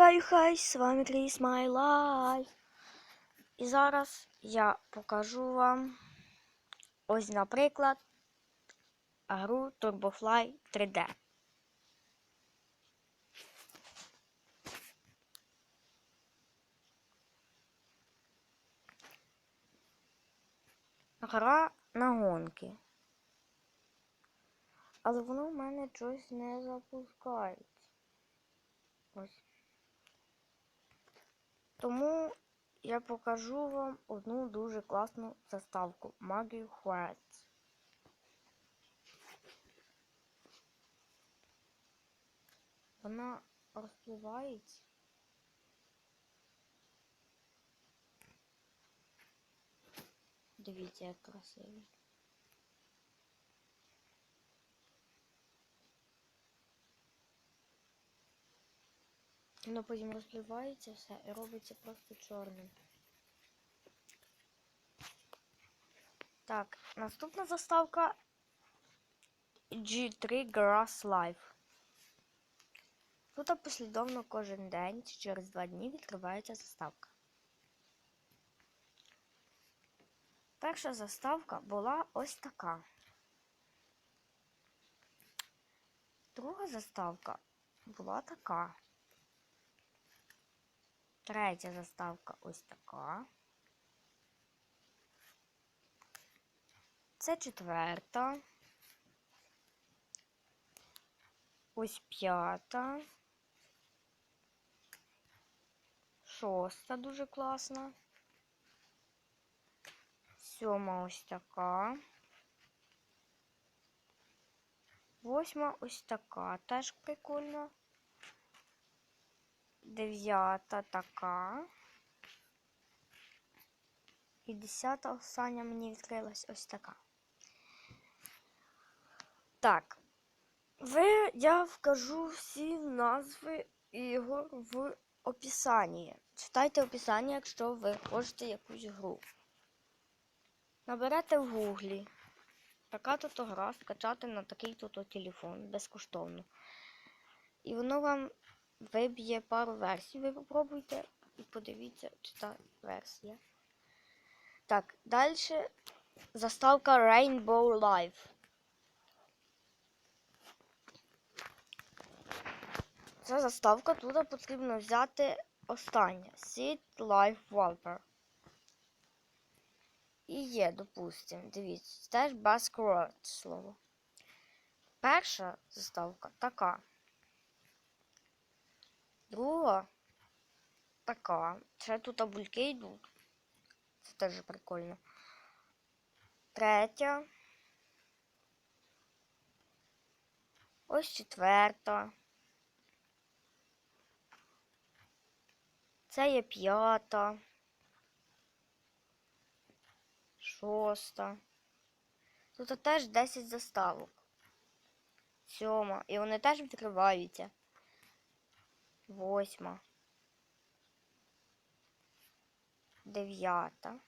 Хай хай, з вами My Life. І зараз я покажу вам ось, наприклад, гру Turbofly 3D. Гра на гонки. Але воно в мене щось не запускається. Ось. Тому я покажу вам одну дуже класну заставку Магію Хвець. Вона розпливається. Дивіться, як красиво. Воно потім розпливається все і робиться просто чорним. Так, наступна заставка G3 Grass Life. Тут послідовно кожен день чи через два дні відкривається заставка. Перша заставка була ось така. Друга заставка була така. Третя заставка ось така. Це четверта. Ось п'ята. Шоста дуже класна. Сьома ось така. Восьма ось така. Теж прикольна. Дев'ята така. І десята остання мені відкрилась ось така. Так. Ви, я вкажу всі назви ігор в описанні. Читайте описання, якщо ви хочете якусь гру. Наберете в гуглі. Така тут гра скачати на такий тут телефон безкоштовно. І воно вам виб'є пару версій. Ви попробуйте і подивіться, чи та версія. Так, далі заставка Rainbow Live. Ця заставка тут потрібно взяти останнє. Seed Life Wallpaper. І є, допустимо, дивіться, теж Basket слово. Перша заставка така. Друга така. Ще тут бульки йдуть. Це теж прикольно. Третя. Ось четверта. Це є п'ята. Шоста. Тут теж 10 заставок. Сьома. І вони теж відкриваються. Восьма. Дев'ята.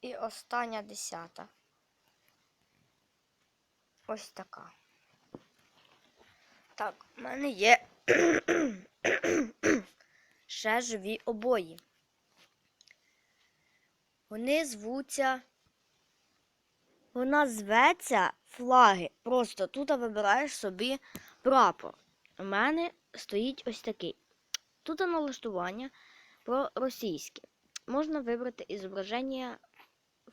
І остання десята. Ось така. Так, в мене є ще живі обої. Вони звуться. Вона зветься флаги. Просто тут вибираєш собі прапор. У мене стоїть ось такий. Тут налаштування про російське. Можна вибрати ізображення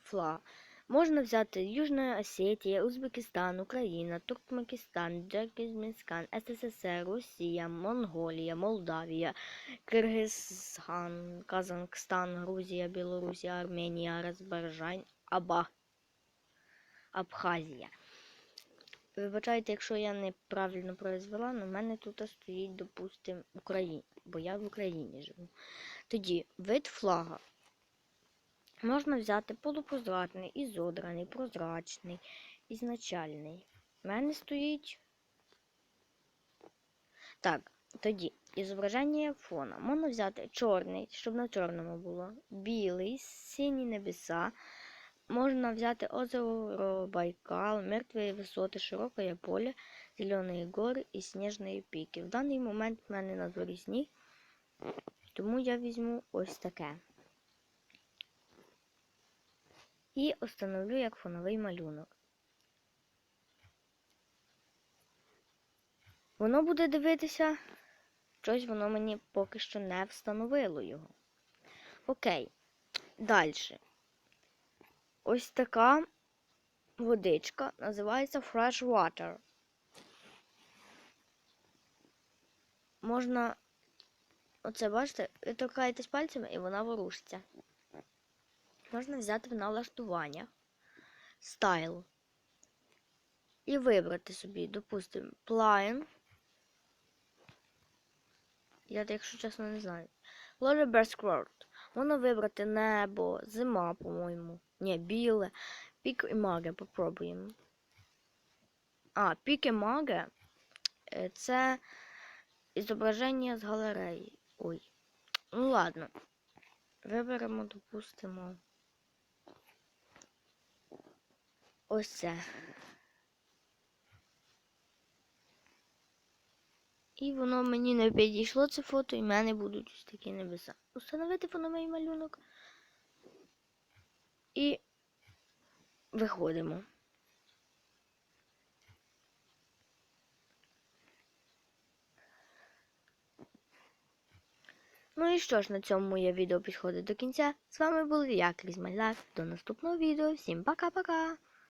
флага. Можна взяти Южна Осетія, Узбекистан, Україна, Туркменістан, Джакизмістан, СССР, Росія, Монголія, Молдавія, Киргизстан, Казахстан, Грузія, Білорусія, Арменія, Азербайджан, Аба, Абхазія. Вибачайте, якщо я неправильно произвела, але в мене тут стоїть, допустимо, Україна, бо я в Україні живу. Тоді вид флага. Можна взяти полупрозрачний, ізодраний, прозрачний, ізначальний. У мене стоїть. Так, тоді ізображення фона. Можна взяти чорний, щоб на чорному було, білий, сині небеса. Можна взяти озеро Байкал, мертві висоти, широке поле, зеленої гори і сніжної піки. В даний момент в мене на дворі сніг, тому я візьму ось таке. І встановлю як фоновий малюнок. Воно буде дивитися, щось воно мені поки що не встановило його. Окей. Далі. Ось така водичка називається Fresh Water. Можна, оце бачите, ви торкаєтесь пальцями і вона ворушиться. Можна взяти в налаштування стайл і вибрати собі, допустимо, плайн. Я, якщо чесно, не знаю. Lorry Bear. Можна вибрати небо, зима, по-моєму. Ні, біле. Пік і маге попробуємо. А, пік і маге е, це зображення з галереї. Ой. Ну ладно. Виберемо, допустимо. Ось це. І воно мені не підійшло це фото, і в мене будуть ось такі небеса. Установити фоновий малюнок. І виходимо. Ну і що ж, на цьому моє відео підходить до кінця. З вами був я, Крізь Маляк. До наступного відео. Всім пока-пока!